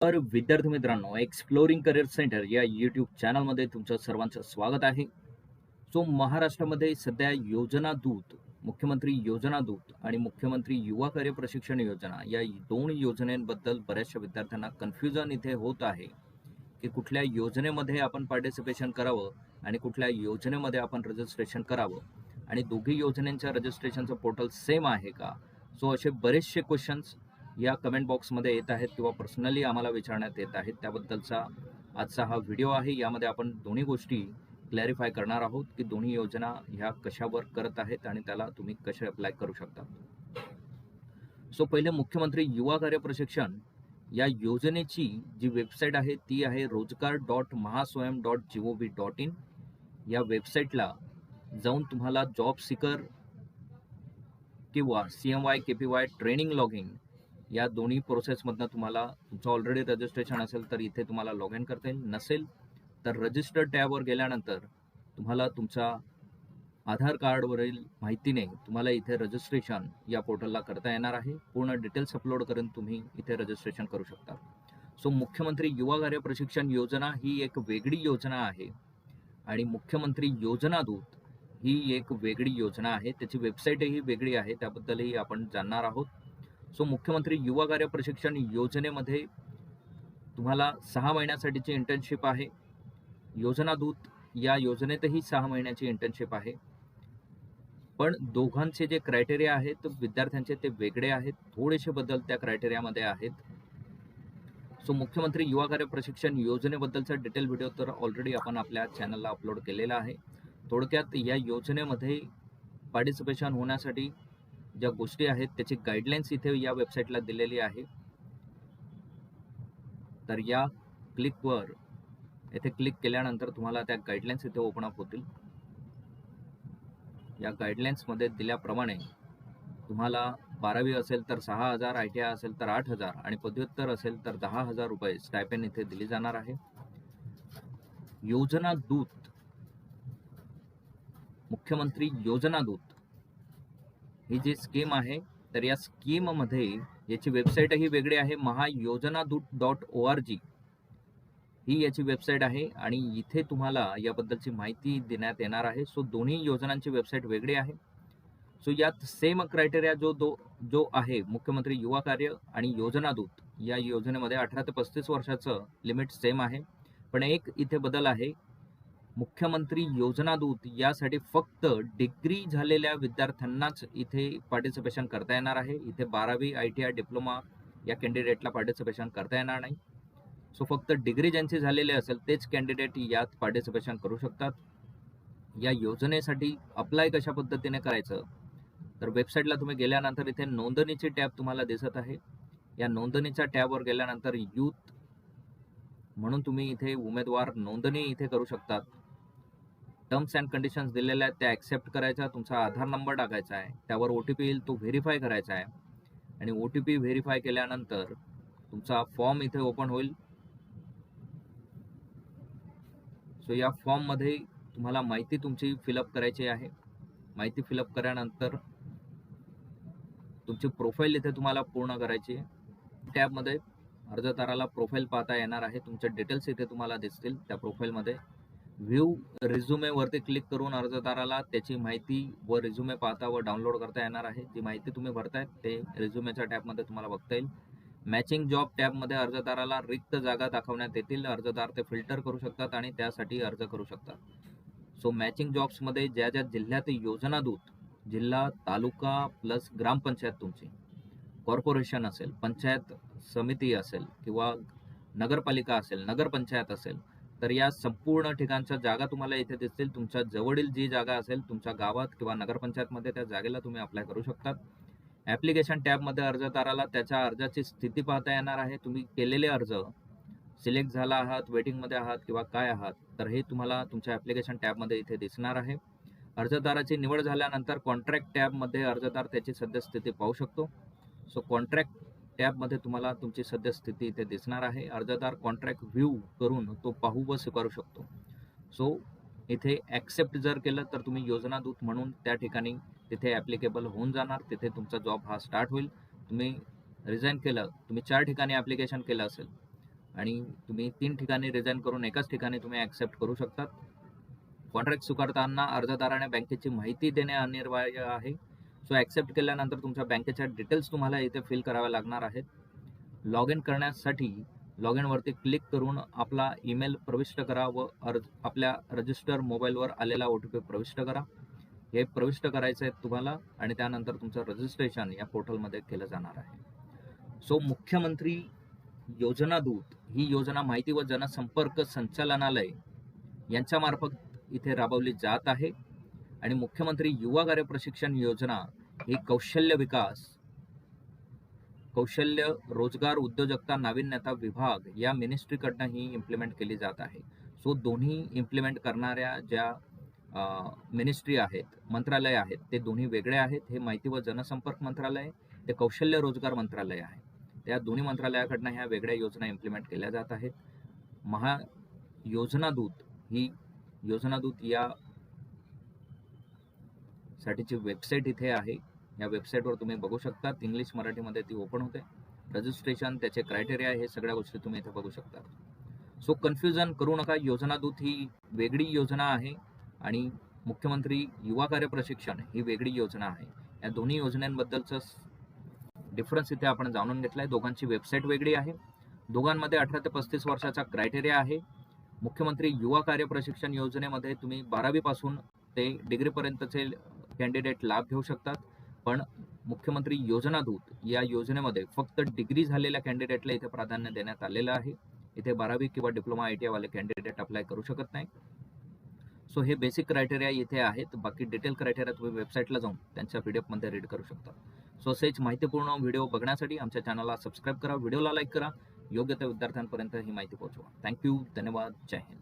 तर विद्यार्थी मित्रांनो एक्सप्लोरिंग करिअर सेंटर या यूट्यूब चॅनलमध्ये तुमचं सर्वांचं स्वागत आहे. सो महाराष्ट्रामध्ये सध्या योजना दूत मुख्यमंत्री योजना दूत आणि मुख्यमंत्री युवा कार्य प्रशिक्षण योजना या दोन योजनेबद्दल बऱ्याचशा विद्यार्थ्यांना कन्फ्युजन इथे होत आहे की कुठल्या योजनेमध्ये आपण पार्टिसिपेशन करावं आणि कुठल्या योजनेमध्ये आपण रजिस्ट्रेशन करावं. आणि दोघी योजनेच्या रजिस्ट्रेशनचं पोर्टल सेम आहे का? सो असे बरेचसे क्वेश्चन्स या कमेंट बॉक्समध्ये येत आहेत किंवा पर्सनली आम्हाला विचारण्यात येत आहेत. त्याबद्दलचा आजचा हा व्हिडिओ आहे. यामध्ये आपण दोन्ही गोष्टी क्लॅरिफाय करणार आहोत की दोन्ही योजना ह्या कशावर करत आहेत आणि त्याला तुम्ही कसे अप्लाय करू शकता. सो पहिले मुख्यमंत्री युवा कार्य प्रशिक्षण. या योजनेची जी वेबसाईट आहे ती आहे रोजगार dot Mahaswayam dot G O V dot in. या वेबसाईटला जाऊन तुम्हाला जॉब सिकर किंवा C M Y K P Y training logging या दोन्ही प्रोसेसमधनं तुम्हाला तुमचं ऑलरेडी रजिस्ट्रेशन असेल तर इथे तुम्हाला लॉग इन करता येईल. नसेल तर रजिस्टर टॅबवर गेल्यानंतर तुम्हाला तुमच्या आधार कार्डवरील माहितीने तुम्हाला इथे रजिस्ट्रेशन या पोर्टलला करता येणार आहे. पूर्ण डिटेल्स अपलोड करून तुम्ही इथे रजिस्ट्रेशन करू शकता. सो मुख्यमंत्री युवा कार्य प्रशिक्षण योजना ही एक वेगळी योजना आहे आणि मुख्यमंत्री योजना दूत ही एक वेगळी योजना आहे. त्याची वेबसाईटही वेगळी आहे. त्याबद्दलही आपण जाणणार आहोत. सो मुख्यमंत्री युवा कार्य प्रशिक्षण योजनेमध्ये तुम्हाला सहा महिन्यासाठीची इंटर्नशिप आहे. योजनादूत या योजनेतही सहा महिन्याची इंटर्नशिप आहे. पण दोघांचे जे क्रायटेरिया आहेत विद्यार्थ्यांचे ते वेगळे आहेत. थोडेसे बदल त्या क्रायटेरियामध्ये आहेत. सो मुख्यमंत्री युवा कार्य प्रशिक्षण योजनेबद्दलचा डिटेल व्हिडिओ तर ऑलरेडी आपण आपल्या चॅनलला अपलोड केलेला आहे. थोडक्यात या योजनेमध्ये पार्टिसिपेशन होण्यासाठी ज्या गोष्टी आहेत त्याची गाईडलाईन्स इथे या वेबसाईटला दिलेली आहे. तर या क्लिकवर येथे क्लिक केल्यानंतर तुम्हाला त्या गाईडलाईन्स इथे ओपन अप होतील. या गाईडलाईन्समध्ये दिल्याप्रमाणे तुम्हाला बारावी असेल तर सहा हजार आय टी आय असेल तर आठ हजार आणि पदव्युत्तर असेल तर दहा हजार रुपये स्टायपेन इथे दिली जाणार आहे. योजना दूत मुख्यमंत्री योजना दूत ही जी स्कीम आहे तर या स्कीममध्ये याची वेबसाईटही वेगळी आहे महायोजना दूत डॉट ओ आर जी ही याची वेबसाईट आहे आणि इथे तुम्हाला याबद्दलची माहिती देण्यात येणार आहे. सो दोन्ही योजनांची वेबसाईट वेगळी आहे. सो यात सेम क्रायटेरिया जो दो जो आहे मुख्यमंत्री युवा कार्य आणि योजना दूत या योजनेमध्ये अठरा ते पस्तीस वर्षाचं लिमिट सेम आहे. पण एक इथे बदल आहे मुख्यमंत्री योजना दूत यासाठी फक्त डिग्री झालेल्या विद्यार्थ्यांनाच इथे पार्टिसिपेशन करता येणार आहे. इथे बारावी आय टी आय डिप्लोमा या कॅन्डिडेटला पार्टिसिपेशन करता येणार नाही. सो फक्त डिग्री ज्यांचे झालेले असेल तेच कॅन्डिडेट यात पार्टिसिपेशन करू शकतात. या योजनेसाठी अप्लाय कशा पद्धतीने करायचं? तर वेबसाईटला तुम्ही गेल्यानंतर इथे नोंदणीची टॅब तुम्हाला दिसत आहे. या नोंदणीच्या टॅबवर गेल्यानंतर यूथ म्हणून तुम्ही इथे उमेदवार नोंदणी इथे करू शकतात. टर्म्स अँड कंडिशन्स दिलेल्या आहेत त्या ॲक्सेप्ट करायच्या तुमचा आधार नंबर टाकायचा आहे त्यावर ओ टी पी येईल तो व्हेरीफाय करायचा आहे. आणि ओ टी पी व्हेरीफाय केल्यानंतर तुमचा फॉर्म इथे ओपन होईल. सो या फॉर्ममध्ये तुम्हाला माहिती तुमची फिलअप करायची आहे. माहिती फिलअप केल्यानंतर तुमची प्रोफाईल इथे तुम्हाला पूर्ण करायची आहे. टॅबमध्ये अर्जदाराला प्रोफाईल पाहता येणार आहे. तुमच्या डिटेल्स इथे तुम्हाला दिसतील त्या प्रोफाईलमध्ये व्ह्यू रिझ्युमेवरती क्लिक करून अर्जदाराला त्याची माहिती व रिझ्युमे पाहता व डाउनलोड करता येणार आहे. जी माहिती तुम्ही भरताय ते रिझ्युमेच्या टॅबमध्ये तुम्हाला बघता येईल. मॅचिंग जॉब टॅबमध्ये अर्जदाराला रिक्त जागा दाखवण्यात येतील. अर्जदार ते फिल्टर करू शकतात आणि त्यासाठी अर्ज करू शकतात. सो मॅचिंग जॉब्समध्ये ज्या ज्या जिल्ह्यात योजना दूत जिल्हा तालुका प्लस ग्रामपंचायत तुमची कॉर्पोरेशन असेल पंचायत समिती असेल किंवा नगरपालिका असेल नगरपंचायत असेल तर या संपूर्ण ठिकाणच्या जागा तुम्हाला इथे दिसतील. तुमच्या जवळील जी जागा असेल तुमच्या गावात किंवा नगरपंचायतमध्ये त्या जागेला तुम्ही अप्लाय करू शकतात. ॲप्लिकेशन टॅबमध्ये अर्जदाराला त्याच्या अर्जाची स्थिती पाहता येणार आहे. तुम्ही केलेले अर्ज सिलेक्ट झाला आहात वेटिंगमध्ये आहात किंवा काय आहात तर हे तुम्हाला तुमच्या ॲप्लिकेशन टॅबमध्ये इथे दिसणार आहे. अर्जदाराची निवड झाल्यानंतर कॉन्ट्रॅक्ट टॅबमध्ये अर्जदार त्याची सद्यस्थिती पाहू शकतो. सो कॉन्ट्रॅक्ट टॅबमध्ये तुम्हाला तुमची सद्यस्थिती इथे दिसणार आहे. अर्जदार कॉन्ट्रॅक्ट व्ह्यू करून तो पाहू व स्वीकारू शकतो. सो इथे ॲक्सेप्ट जर केलं तर तुम्ही योजनादूत म्हणून त्या ठिकाणी तिथे ॲप्लिकेबल होऊन जाणार. तिथे तुमचा जॉब हा स्टार्ट होईल. तुम्ही रिझाईन केलं तुम्ही चार ठिकाणी ॲप्लिकेशन केलं असेल आणि तुम्ही तीन ठिकाणी रिझाईन करून एकाच ठिकाणी तुम्ही ॲक्सेप्ट करू शकतात. कॉन्ट्रॅक्ट स्वीकारताना अर्जदाराने बँकेची माहिती देणे अनिवार्य आहे. सो ॲक्सेप्ट केल्यानंतर तुमच्या बँकेच्या डिटेल्स तुम्हाला इथे फिल कराव्या लागणार आहेत. लॉग इन करण्यासाठी लॉग इनवरती क्लिक करून आपला ईमेल प्रविष्ट करा व अर्ज आपल्या रजिस्टर मोबाईलवर आलेला ओ टी पी प्रविष्ट करा. हे प्रविष्ट करायचं आहे तुम्हाला आणि त्यानंतर तुमचं रजिस्ट्रेशन या पोर्टलमध्ये केलं जाणार आहे. सो मुख्यमंत्री योजना दूत ही योजना माहिती व जनसंपर्क संचालनालय यांच्यामार्फत इथे राबवली जात आहे. आणि मुख्यमंत्री युवा कार्य प्रशिक्षण योजना ही कौशल्य विकास कौशल्य रोजगार उद्योजकता नाविन्यता विभाग या मिनिस्ट्रीकडनं ही इम्प्लिमेंट केली जात आहे. सो दोन्ही इम्प्लिमेंट करणाऱ्या ज्या मिनिस्ट्री आहेत मंत्रालय आहेत ते दोन्ही वेगळे आहेत. हे माहिती व जनसंपर्क मंत्रालय ते कौशल्य रोजगार मंत्रालय आहे. त्या दोन्ही मंत्रालयाकडनं ह्या वेगळ्या योजना इम्प्लिमेंट केल्या जात आहेत. महा योजना दूत ही योजना दूत या साठीची वेबसाईट इथे आहे. या वेबसाईटवर तुम्ही बघू शकता. इंग्लिश मराठीमध्ये ती ओपन होते. रजिस्ट्रेशन त्याचे क्रायटेरिया हे सगळ्या गोष्टी तुम्ही इथे बघू शकता. सो कन्फ्युजन करू नका. योजना दूत ही वेगळी योजना आहे. आणि मुख्यमंत्री युवा कार्य प्रशिक्षण ही वेगळी योजना आहे. या दोन्ही योजनांबद्दलचं डिफरन्स इथे आपण जाणून घेतलाय. दोघांची वेबसाईट वेगळी आहे. दोघांमध्ये अठरा ते पस्तीस वर्षाचा क्रायटेरिया आहे. मुख्यमंत्री युवा कार्य प्रशिक्षण योजनेमध्ये तुम्ही बारावीपासून ते डिग्रीपर्यंतचे कॅन्डिडेट लाभ घेऊ शकतात. पण मुख्यमंत्री योजना दूत या योजनेमध्ये फक्त डिग्री झालेल्या कॅन्डिडेटला इथे प्राधान्य देण्यात आलेलं आहे. इथे बारावी किंवा डिप्लोमा आय टी वाले कॅन्डिडेट अप्लाय करू शकत नाही. सो हे बेसिक क्रायटेरिया इथे आहेत. बाकी डिटेल क्रायटेरिया तुम्ही वेबसाईटला जाऊन त्यांच्या पी डी एफमध्ये रीड करू शकता. सो असेच माहितीपूर्ण व्हिडिओ बघण्यासाठी आमच्या चॅनलला सबस्क्राईब करा. व्हिडिओला लाईक करा. योग्य त्या विद्यार्थ्यांपर्यंत ही माहिती पोहोचवा. थँक्यू धन्यवाद. जय हिंद.